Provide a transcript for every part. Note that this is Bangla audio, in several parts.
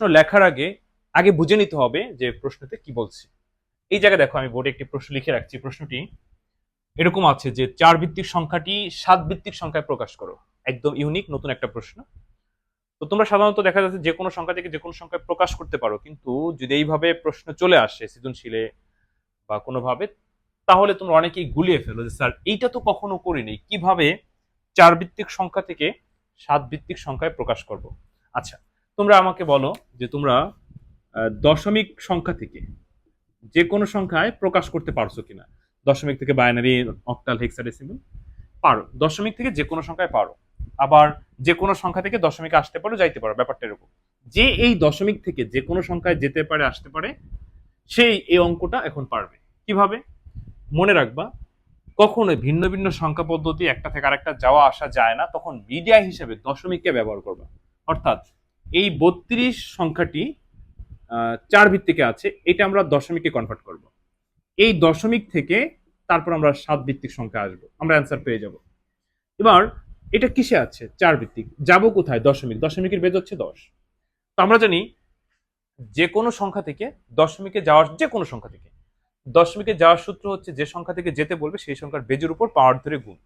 প্রশ্ন লেখার আগে আগে বুঝে নিতে হবে যে প্রশ্নতে কি বলছে। এই জায়গায় দেখো, আমি বোর্ডে একটি প্রশ্ন লিখে রাখছি। প্রশ্নটি, এরকম আছে যে চার ভিত্তিক সংখ্যাটি সাত ভিত্তিক সংখ্যায় প্রকাশ করো। একদম ইউনিক নতুন একটা প্রশ্ন। তো তোমরা সাধারণত দেখা যাচ্ছে যে কোনো সংখ্যা থেকে যে কোনো সংখ্যায় প্রকাশ করতে পারো, কিন্তু যদি এইভাবে প্রশ্ন চলে আসে সৃজনশীলে বা কোনোভাবে, তাহলে তোমরা অনেকেই গুলিয়ে ফেলো যে, স্যার, এইটা তো কখনো করিনি। কীভাবে চার ভিত্তিক সংখ্যা থেকে সাত ভিত্তিক সংখ্যায় প্রকাশ করব? আচ্ছা তোমরা আমাকে বলো যে তোমরা দশমিক সংখ্যা থেকে যে কোনো সংখ্যায় প্রকাশ করতে পারছ কিনা। দশমিক থেকে বাইনারি অক্টাল হেক্সাডেসিমাল পারো। দশমিক থেকে যে কোনো সংখ্যায় পারো। আবার যে কোনো সংখ্যা থেকে দশমিকে আসতে পারো, যাইতে পারো, ব্যাপারটা এরকম। যে এই দশমিক থেকে যে কোনো সংখ্যায় যেতে পারে, আসতে পারে, সেই এই অঙ্কটা এখন পারবে। কীভাবে? মনে রাখবা, কখনোই ভিন্ন ভিন্ন সংখ্যা পদ্ধতি একটা থেকে আরেকটা যাওয়া আসা যায় না, তখন মিডিয়া হিসেবে দশমিককে ব্যবহার করবা। অর্থাৎ এই বত্রিশ সংখ্যাটি চার ভিত্তিকে আছে। এটা আমরা দশমিকে কনভার্ট করব। এই দশমিক থেকে তারপর আমরা সাত ভিত্তিক সংখ্যা আসব। আমরা অ্যান্সার পেয়ে যাব। এবার, এটা কিসে আছে? চার ভিত্তিক। যাব কোথায়? দশমিক। দশমিকের বেদ হচ্ছে দশ। তো আমরা জানি যে কোনো সংখ্যা থেকে দশমিকে যাওয়ার, যে কোনো সংখ্যা থেকে দশমিকে যাওয়ার সূত্র হচ্ছে যে সংখ্যা থেকে যেতে বলবে সেই সংখ্যার বেজের উপর পাওয়ার ধরে গুণ।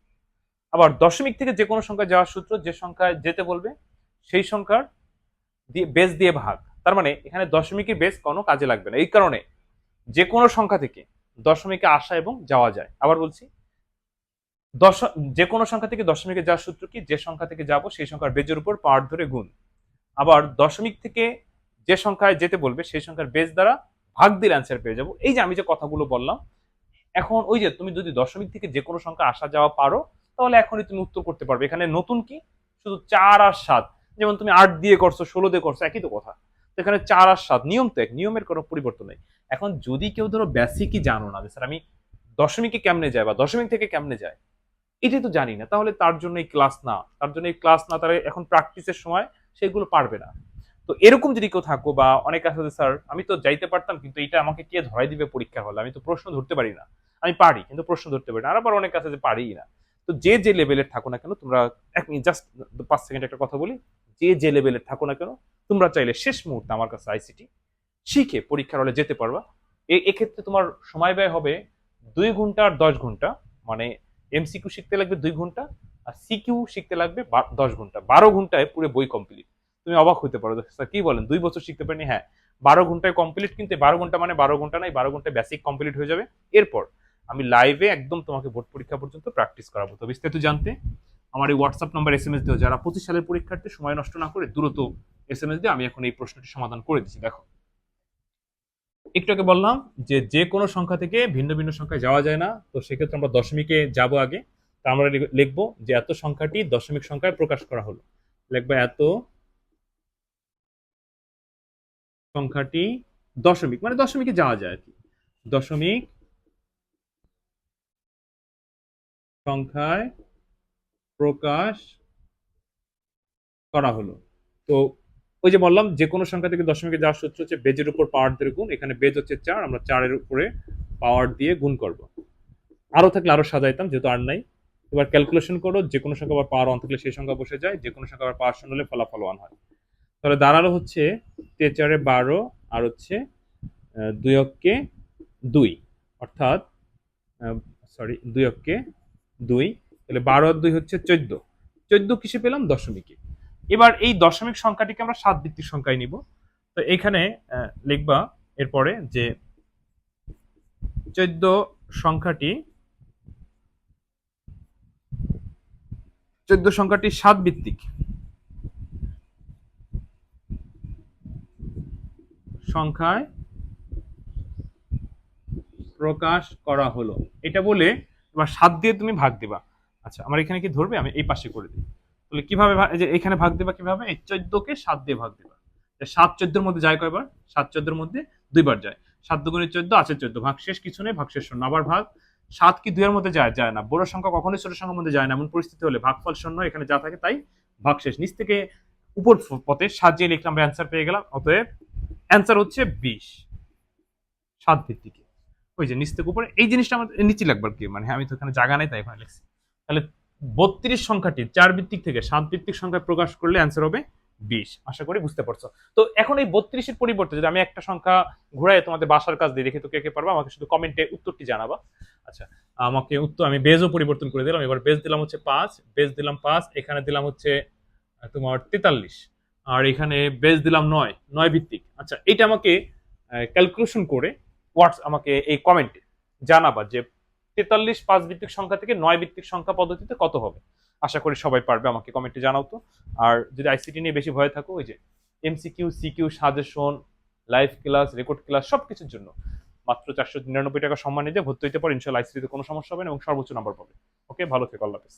আবার দশমিক থেকে যে কোনো সংখ্যায় যাওয়ার সূত্র যে সংখ্যায় যেতে বলবে সেই সংখ্যার দিয়ে বেস দিয়ে ভাগ। তার মানে এখানে দশমিকের বেস কোনো কাজে লাগবে না। এই কারণে যে কোনো সংখ্যা থেকে দশমিকে আসা এবং যাওয়া যায়। আবার বলছি, দশ যে কোনো সংখ্যা থেকে দশমিকে যাওয়ার সূত্র কি? যে সংখ্যা থেকে যাব সেই সংখ্যার বেজের উপর পাওয়ার ধরে গুণ। আবার দশমিক থেকে যে সংখ্যায় যেতে বলবে সেই সংখ্যার বেস দ্বারা ভাগ দিলে অ্যান্সার পেয়ে যাব। এই যে আমি যে কথাগুলো বললাম, এখন ওই যে তুমি যদি দশমিক থেকে যে কোনো সংখ্যা আসা যাওয়া পারো, তাহলে এখনই তুমি উত্তর করতে পারবে। এখানে নতুন কি? শুধু চার আর সাত। যেমন তুমি আট দিয়ে করছ, ষোলো দিয়ে করছ, একই তো কথা। এখানে চার আর সাত, নিয়ম তো এক, নিয়মের কোনো পরিবর্তন নেই। এখন যদি কেউ ধরো বেসিকই জানো না যে, স্যার, আমি দশমিকে কেমনে যায় বা দশমিক থেকে কেমনে যায় এটাই তো জানি না, তাহলে তার জন্য এই ক্লাস না। তার জন্য এই ক্লাস না, তারা এখন প্র্যাকটিসের সময় সেগুলো পারবে না। তো এরকম যদি কেউ থাকো বা অনেক আছে স্যার, আমি তো যাইতে পারতাম, কিন্তু এটা আমাকে কে ধরাই দিবে পরীক্ষা হলে? আমি তো প্রশ্ন ধরতে পারি না। আমি পারি, কিন্তু প্রশ্ন ধরতে পারি না। আর আবার অনেক আছে যে পারি না। তো যে যে লেভেলের থাকো না কেন, তোমরা এক মিনিট জাস্ট পাঁচ সেকেন্ড একটা কথা বলি। যে যে লেভেলের থাকো না কেন, তোমরা চাইলে শেষ মুহূর্তে আমার কাছে আইসিটি শিখে পরীক্ষার হলে যেতে পারবা। এক্ষেত্রে তোমার সময় ব্যয় হবে দুই ঘণ্টা আর দশ ঘণ্টা। মানে এমসিকিউ শিখতে লাগবে দুই ঘণ্টা, আর সিকিউ শিখতে লাগবে দশ ঘণ্টা। বারো ঘন্টায় পুরো বই কমপ্লিট তুমি অবাক হতে পারো, স্যার, কি বলেন? দুই বছর শিখতে পারিনি হ্যাঁ। বারো ঘন্টায় কমপ্লিট কিন্তু বারো ঘণ্টা মানে বারো ঘণ্টা নাই বারো ঘন্টায় বেসিক কমপ্লিট হয়ে যাবে। এরপর আমি লাইভে একদম তোমাকে বোর্ড পরীক্ষা পর্যন্ত প্র্যাকটিস করাবো। তো বিস্তারিত জানতে আমার এই WhatsApp number S M S দিও। যারা পঁচিশ সালের পরীক্ষার্থী, সময় নষ্ট না করে দ্রুত এস এম এস দিয়ে আমি এখন এই প্রশ্নটি সমাধান করে দিচ্ছি। দেখো। একটু আগে বললাম যে যে কোনো সংখ্যা থেকে ভিন্ন ভিন্ন সংখ্যায় যাওয়া যায় না। তো সেক্ষেত্রে আমরা দশমিকে যাব আগে। তা আমরা লিখব যে এত সংখ্যাটি দশমিক সংখ্যায় প্রকাশ করা হলো। লিখব এত সংখ্যাটি দশমিক মানে দশমিকে যাওয়া যায় আর কি। দশমিক সংখ্যায় প্রকাশ করা হলো। তো ওই যে বললাম, যে কোনো সংখ্যা থেকে দশমিকে যাওয়ার সূত্র হচ্ছে বেজের উপর পাওয়ার দিয়ে গুণ, এখানে বেজ হচ্ছে চার, আমরা চারের উপরে পাওয়ার দিয়ে গুণ করব। আরও থাকলে আরও সাজাইতাম, যেহেতু আর নাই। এবার ক্যালকুলেশন করো, যে কোনো সংখ্যা আবার পাওয়ার ওয়ান থাকলে সেই সংখ্যা বসে যায়, যে কোনো সংখ্যা আবার পাওয়ার শূন্য হলে ফলাফল ওয়ান হয়। তাহলে দাঁড়াল হচ্ছে তে চারে বারো, আর হচ্ছে দুই অক্কে দুই। অর্থাৎ সরি দুই অক্কে দুই, তাহলে বারো আর দুই হচ্ছে চোদ্দ। চোদ্দ কিসে পেলাম? দশমিকে। এবার এই দশমিক সংখ্যাটিকে আমরা সাত ভিত্তিক সংখ্যায় নিব। তো এখানে লিখবা এরপরে যে চোদ্দ সংখ্যাটি চোদ্দ সংখ্যাটি সাত ভিত্তিক। সংখ্যায় প্রকাশ করা হলো। এটা বলে এবার সাত দিয়ে তুমি ভাগ দিবা। আচ্ছা আমার এখানে কি ধরবে? আমি এই পাশে করে দিই। তাহলে কীভাবে যে এখানে ভাগ দিবা কীভাবে? এই চোদ্দকে সাত দিয়ে ভাগ দিবা। সাত চোদ্দোর মধ্যে যায় কয়বার? সাত চোদ্দোর মধ্যে দুইবার যায়। সাত দুগুণে চোদ্দ, আছে চোদ্দ। ভাগ শেষ কিছু নেই, ভাগ শেষ শূন্য। আবার ভাগ। সাত কি দুইয়ের মধ্যে যায়? যায় না। বড় সংখ্যা কখনোই ছোট সংখ্যার মধ্যে যায় না। এমন পরিস্থিতি হলে ভাগফল শূন্য, এখানে যা থাকে তাই ভাগ শেষ। নিচ থেকে উপর পথে সাজিয়ে লিখলাম, আমরা অ্যান্সার পেয়ে গেলাম। অতএব অ্যান্সার হচ্ছে বিশ। সাত ভিত্তিকে। ওই যে নিচ থেকে উপরে, এই জিনিসটা আমার নিচে লাগবে আর কি। মানে আমি তো এখানে জায়গা নেই, তাই এখানে লিখছি। তাহলে বত্রিশ সংখ্যাটি চার ভিত্তিক থেকে সাত ভিত্তিক সংখ্যায় প্রকাশ করলে অ্যান্সার হবে বিশ। আশা করি বুঝতে পারছ। তো এখন এই বত্রিশের পরিবর্তে যদি আমি একটা সংখ্যা ঘুরাই তোমাদের বাসার কাজ দিয়ে রেখে তো কে কে পারবা, আমাকে শুধু কমেন্টে উত্তরটি জানাবা। আচ্ছা আমাকে উত্তর, আমি বেজও পরিবর্তন করে দিলাম। এবার বেজ দিলাম হচ্ছে পাঁচ বেজ দিলাম পাঁচ, এখানে দিলাম হচ্ছে তোমার তেতাল্লিশ। আর এখানে বেজ দিলাম নয় নয় ভিত্তিক। আচ্ছা এটা আমাকে ক্যালকুলেশন করে হোয়াটস আমাকে এই কমেন্টে জানাবা যে তেতাল্লিশ পাঁচ ভিত্তিক সংখ্যা থেকে নয় ভিত্তিক সংখ্যা পদ্ধতিতে কত হবে? আশা করি সবাই পারবে আমাকে কমেন্টে জানাও তো। আর যদি আইসিটি নিয়ে বেশি ভয় থাকো, ওই যে MCQ CQ suggestion live class record class সব কিছুর জন্য মাত্র চারশো নিরানব্বই টাকা সম্মান নিয়ে ভর্তি হইতে পারো। ইনশাল্লাহ আইসিটিতে কোনো সমস্যা হবে না এবং সর্বোচ্চ নাম্বার পাবে। ওকে ভালো থেকো, আল্লাহ হাফেজ।